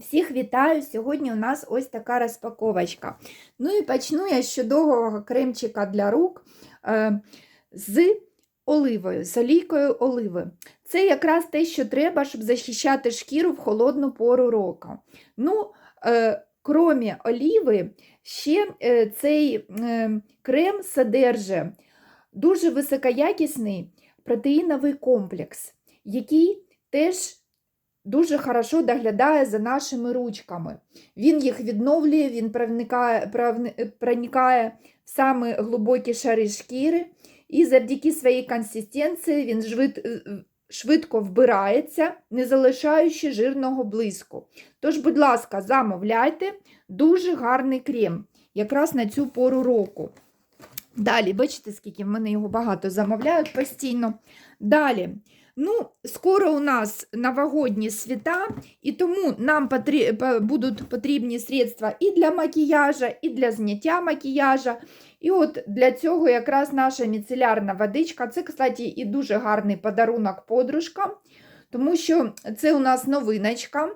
Всіх вітаю! Сьогодні у нас ось така розпаковочка. Ну і почну я з чудового кремчика для рук е, з оливою, з олійкою оливи. Це якраз те, що треба, щоб захищати шкіру в холодну пору року. Ну, е, Кромі оліви, ще е, цей крем содержить дуже високоякісний протеїновий комплекс, який теж дуже хорошо доглядає за нашими ручками. Він їх відновлює, він проникає, проникає в саме глибокі шари шкіри, і завдяки своїй консистенції він швид, е, швидко вбирається, не залишаючи жирного блиску. Тож, будь ласка, замовляйте дуже гарний крем, якраз на цю пору року. Далі, бачите, скільки в мене його багато замовляють постійно. Далі. Ну, скоро у нас новогодні свята, і тому нам потрі... будуть потрібні средства і для макіяжа, і для зняття макіяжа. І от для цього якраз наша міцелярна водичка. Це, кстати, і дуже гарний подарунок подружкам, тому що це у нас новиночка.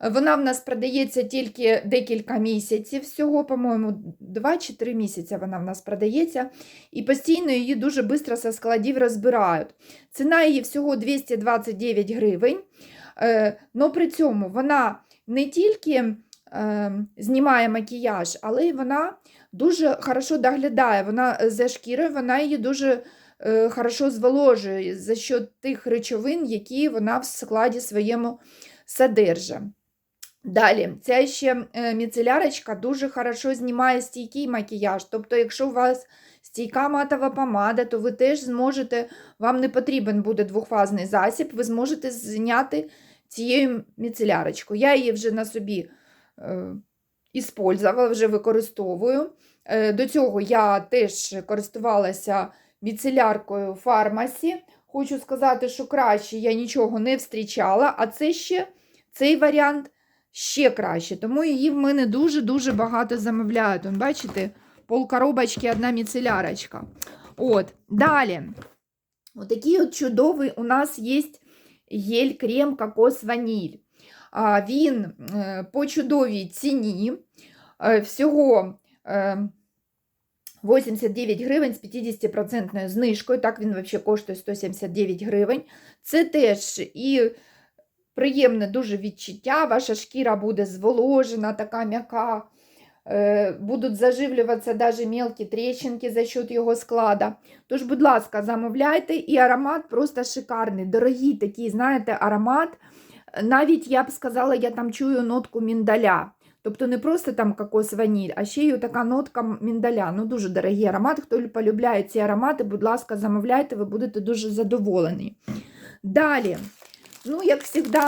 Вона в нас продається тільки декілька місяців всього, по-моєму, 2 чи 3 місяці вона в нас продається. І постійно її дуже швидко со складів розбирають. Ціна її всього 229 гривень. Е, но при цьому вона не тільки е, знімає макіяж, але й вона дуже хорошо доглядає. Вона е, за шкірою, вона її дуже хорошо зволожує за счет тих речовин, які вона в складі своєму содержить. Далі, ця ще е, міцелярочка дуже хорошо знімає стійкий макіяж. Тобто, якщо у вас стійка матова помада, то ви теж зможете, вам не потрібен буде двохфазний засіб, ви зможете зняти цією міцелярочкою. Я її вже на собі е, іспользувала, вже використовую. Е, до цього я теж користувалася міцеляркою фармасі. Хочу сказати, що краще я нічого не встрічала, а це ще цей варіант ще краще. Тому її в мене дуже-дуже багато замовляють. Он, бачите, пол коробочки, одна міцелярочка. От, далі. Отакий от чудовий у нас є гель-крем кокос ваніль. Він е, по чудовій ціні. е, Всього е, 89 гривень з 50% знижкою. Так він взагалі коштує 179 гривень. Це теж і приємне дуже відчуття. Ваша шкіра буде зволожена, така м'яка. Е, Будуть заживлюватися навіть мелкі тріщинки за счет його склада. Тож, будь ласка, замовляйте, і аромат просто шикарний. Дорогий такий, знаєте, аромат. Навіть я б сказала, я там чую нотку міндаля. Тобто не просто там кокос ваніль, а ще й така нотка міндаля. Ну, дуже дорогий аромат. Хто полюбляє ці аромати, будь ласка, замовляйте, ви будете дуже задоволені. Далі. Ну, як завжди,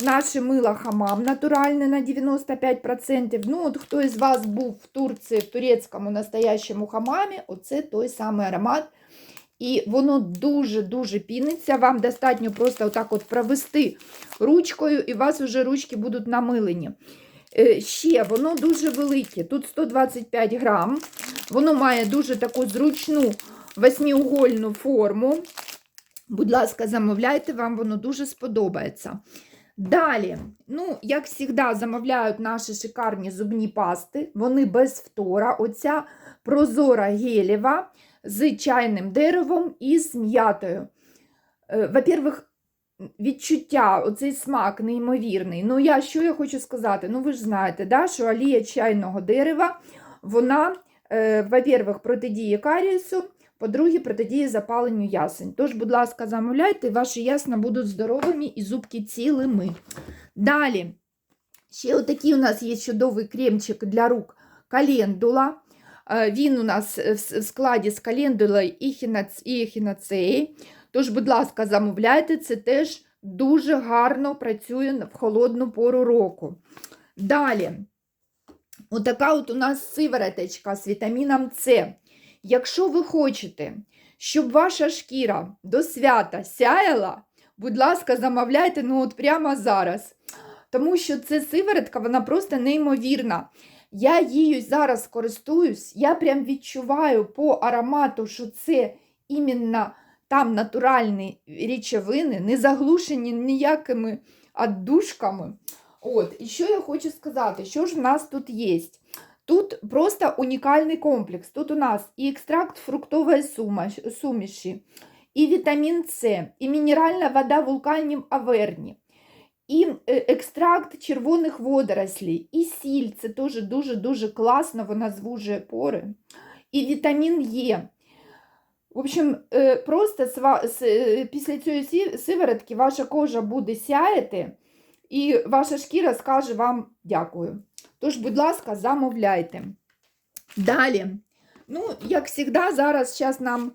наше мило хамам натуральне на 95%. Ну, от хто із вас був в Турції, в турецькому настоящому хамамі, оце той самий аромат. І воно дуже-дуже піниться. Вам достатньо просто отак от провести ручкою, і у вас вже ручки будуть намилені. Е, Ще воно дуже велике. Тут 125 грам. Воно має дуже таку зручну восьмиугольну форму. Будь ласка, замовляйте, вам воно дуже сподобається. Далі, ну, як завжди, замовляють наші шикарні зубні пасти. Вони без втора. Оця прозора гелєва з чайним деревом і з м'ятою. Е, Во-первых, відчуття, оцей смак неймовірний. Ну, я що я хочу сказати? Ну, ви ж знаєте, да, що олія чайного дерева, вона, е, во-первых, протидіє карієсу, по-друге, протидіє запаленню ясень. Тож, будь ласка, замовляйте, ваші ясна будуть здоровими і зубки цілими. Далі, ще отакий у нас є чудовий кремчик для рук календула. Е, Він у нас в складі з календулою і Тож, будь ласка, замовляйте, це теж дуже гарно працює в холодну пору року. Далі, отака от у нас сивороточка з вітаміном С. Якщо ви хочете, щоб ваша шкіра до свята сяяла, будь ласка, замовляйте ну от прямо зараз. Тому що це сиворотка, вона просто неймовірна. Я її зараз користуюсь, я прям відчуваю по аромату, що це іменно там натуральні речовини, не заглушені ніякими отдушками. От, і що я хочу сказати, що ж в нас тут є? Тут просто унікальний комплекс. Тут у нас і екстракт фруктової суміші, і вітамін С, і мінеральна вода вулканів Аверні, і е, екстракт червоних водорослей, і сіль. Це теж дуже-дуже класно, вона звужує пори. І вітамін Е. В общем, е, просто е, після цієї сиворотки ваша кожа буде сяяти, і ваша шкіра скаже вам дякую. Тож, будь ласка, замовляйте. Далі. Ну, як завжди, зараз зараз нам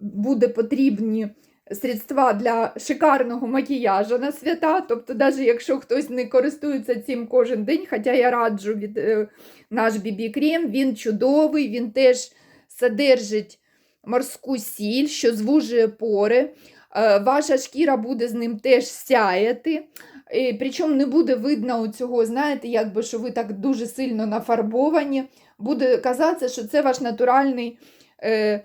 буде потрібні средства для шикарного макіяжу на свята. Тобто, навіть якщо хтось не користується цим кожен день, хоча я раджу від е, наш BB крем, він чудовий, він теж содержить морську сіль, що звужує пори. Е, Ваша шкіра буде з ним теж сяяти. І, причому не буде видно цього, знаєте, якби що ви так дуже сильно нафарбовані. Буде казатися, що це ваш натуральний е,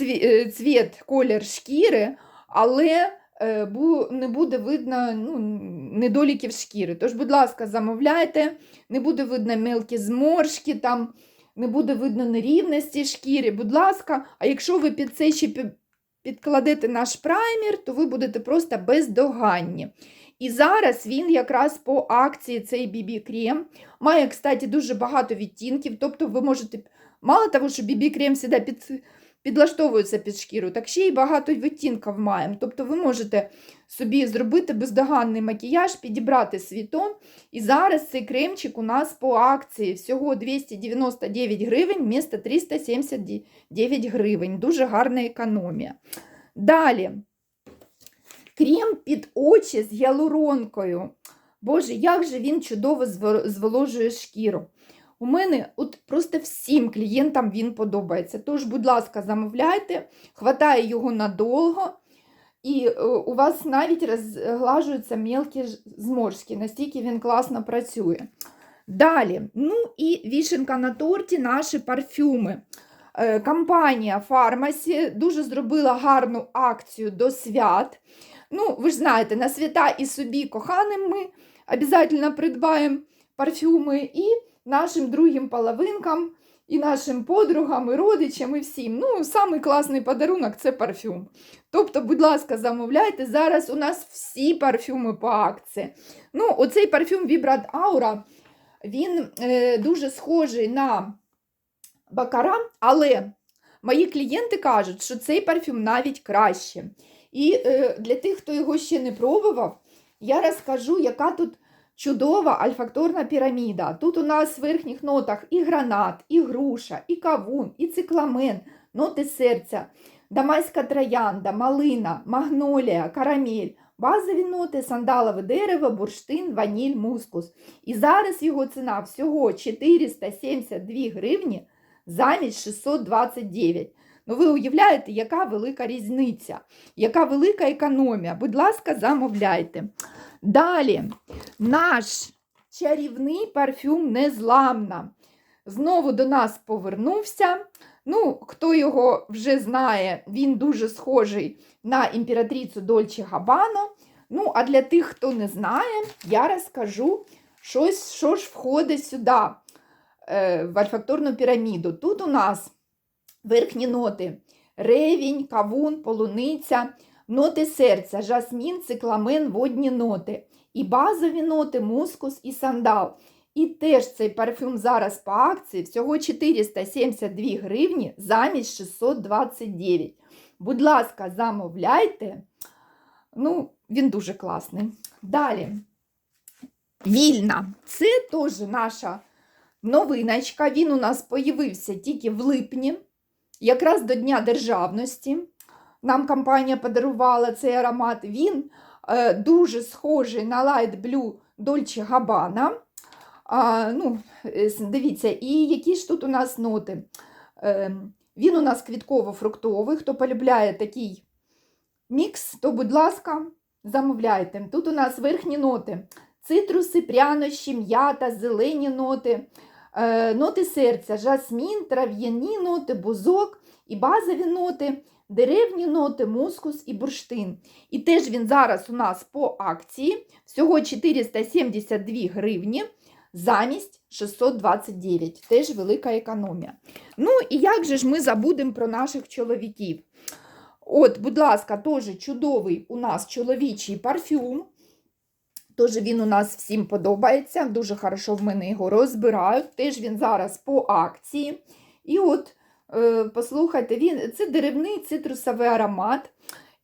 е, цвіт, колір шкіри, але е, бу, не буде видно ну, недоліків шкіри. Тож, будь ласка, замовляйте, не буде видно мелкі зморшки, там, не буде видно нерівності шкіри. Будь ласка, а якщо ви під це ще підкладете наш праймер, то ви будете просто бездоганні. І зараз він якраз по акції цей BB крем має, кстати, дуже багато відтінків. Тобто ви можете, мало того, що BB крем завжди під, підлаштовується під шкіру, так ще й багато відтінків маємо. Тобто ви можете собі зробити бездоганний макіяж, підібрати свій тон. І зараз цей кремчик у нас по акції всього 299 гривень вмісто 379 гривень. Дуже гарна економія. Далі. Крем під очі з гіалуронкою. Боже, як же він чудово зволожує шкіру. У мене от просто всім клієнтам він подобається. Тож, будь ласка, замовляйте, хватає його надовго, і е, у вас навіть розглажуються мелкі ж- зморшки, настільки він класно працює. Далі, ну і вішенка на торті наші парфюми. Е, Компанія Фармасі дуже зробила гарну акцію до свят. Ну, ви ж знаєте, на свята і собі коханим ми обов'язково придбаємо парфюми, і нашим другим половинкам, і нашим подругам, і родичам, і всім. Ну, самий класний подарунок це парфюм. Тобто, будь ласка, замовляйте. Зараз у нас всі парфюми по акції. Ну, оцей парфюм Vibrat Aura, він е, дуже схожий на бакара, але мої клієнти кажуть, що цей парфюм навіть краще. І е, для тих, хто його ще не пробував, я розкажу, яка тут чудова альфакторна піраміда. Тут у нас в верхніх нотах і гранат, і груша, і кавун, і цикламен, ноти серця, дамаська троянда, малина, магнолія, карамель, базові ноти, сандалове дерево, бурштин, ваніль, мускус. І зараз його ціна всього 472 гривні замість 629. Ну, ви уявляєте, яка велика різниця, яка велика економія. Будь ласка, замовляйте. Далі, наш чарівний парфюм Незламна. Знову до нас повернувся. Ну, хто його вже знає, він дуже схожий на імператрицю Дольче Габано. Ну, а для тих, хто не знає, я розкажу, щось, що ж входить сюди, е, в альфакторну піраміду. Тут у нас верхні ноти: ревінь, кавун, полуниця, ноти серця, жасмін, цикламен, водні ноти. І базові ноти, мускус і сандал. І теж цей парфюм зараз по акції всього 472 гривні замість 629. Будь ласка, замовляйте. Ну, він дуже класний. Далі. Вільна. Це теж наша новиночка. Він у нас появився тільки в липні, якраз до Дня державності. Нам компанія подарувала цей аромат. Він е, дуже схожий на Light Blue Dolce Gabbana. А, ну, е, дивіться, і які ж тут у нас ноти? Е, він у нас квітково-фруктовий. Хто полюбляє такий мікс, то, будь ласка, замовляйте. Тут у нас верхні ноти: цитруси, прянощі, м'ята, зелені ноти, ноти серця, жасмін, трав'яні ноти, бузок і базові ноти. деревні ноти, мускус і бурштин. І теж він зараз у нас по акції. Всього 472 гривні замість 629. Теж велика економія. Ну і як же ж ми забудемо про наших чоловіків? От, будь ласка, теж чудовий у нас чоловічий парфюм. Теж він у нас всім подобається. Дуже хорошо в мене його розбирають. Теж він зараз по акції. І от, е, послухайте, він, це деревний цитрусовий аромат.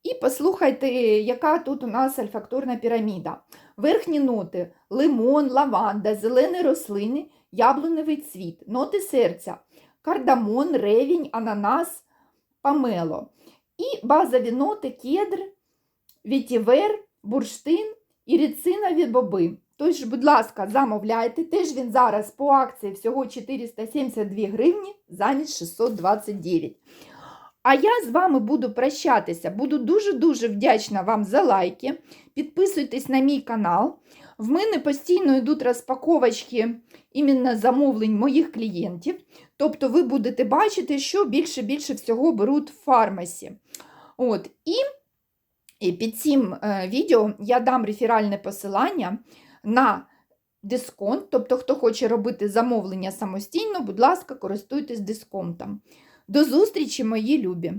І послухайте, яка тут у нас альфакторна піраміда. Верхні ноти: лимон, лаванда, зелені рослини, яблуневий цвіт, ноти серця, кардамон, ревінь, ананас, памело. І базові ноти кедр, вітівер, бурштин і ріцинові боби. Тож, будь ласка, замовляйте. Теж він зараз по акції всього 472 гривні замість 629. А я з вами буду прощатися. Буду дуже-дуже вдячна вам за лайки. Підписуйтесь на мій канал. В мене постійно йдуть розпаковочки іменно замовлень моїх клієнтів. Тобто ви будете бачити, що більше-більше всього беруть в фармасі. От, і, і під цим е, відео я дам реферальне посилання на дисконт. Тобто, хто хоче робити замовлення самостійно, будь ласка, користуйтесь дисконтом. До зустрічі, мої любі!